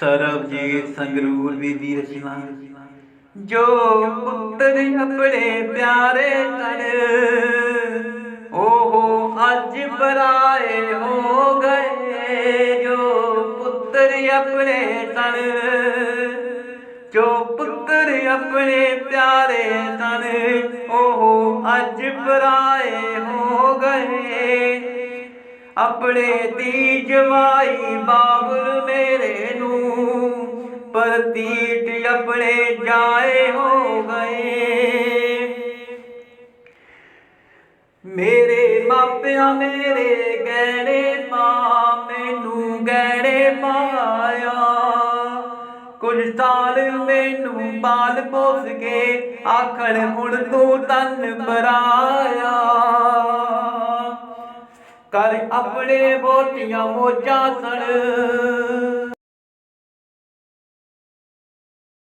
ਸਰਬਜੀਤ ਸੰਗਰੂਰ ਵੀ ਦੀ ਰਚਨਾ ਜੋ ਪੁੱਤਰ ਆਪਣੇ ਪਿਆਰੇ ਤਨ ਉਹ ਅੱਜ ਪਰਾਏ ਹੋ ਗਏ। ਜੋ ਪੁੱਤਰ ਆਪਣੇ ਤਨ, ਜੋ ਪੁੱਤਰ ਆਪਣੇ ਪਿਆਰੇ ਤਨ, ਉਹ ਅੱਜ ਪਰਾਏ ਹੋ ਗਏ। ਆਪਣੇ ਦੀ ਜਵਾਈ ਬਾਬਰ ਮੇਰੇ ਨੂੰ ਪ੍ਰਤੀਟ ਆਪਣੇ ਜਾਏ ਹੋ ਗਏ। ਮੇਰੇ ਮਾਪਿਆਂ, ਮੇਰੇ ਗਹਿਣੇ ਪਾ, ਮੈਨੂੰ ਗਹਿਣੇ ਪਾਇਆ। ਕੁਝ ਸਾਲ ਮੈਨੂੰ ਬਾਲ ਪੋਸ ਕੇ ਆਖਣ, ਹੁਣ ਤੂੰ ਤਨ ਬਰਾਇਆ ਕਰ ਆਪਣੇ ਬੋਟੀਆਂ ਮੋਜਾਂ ਸਣ।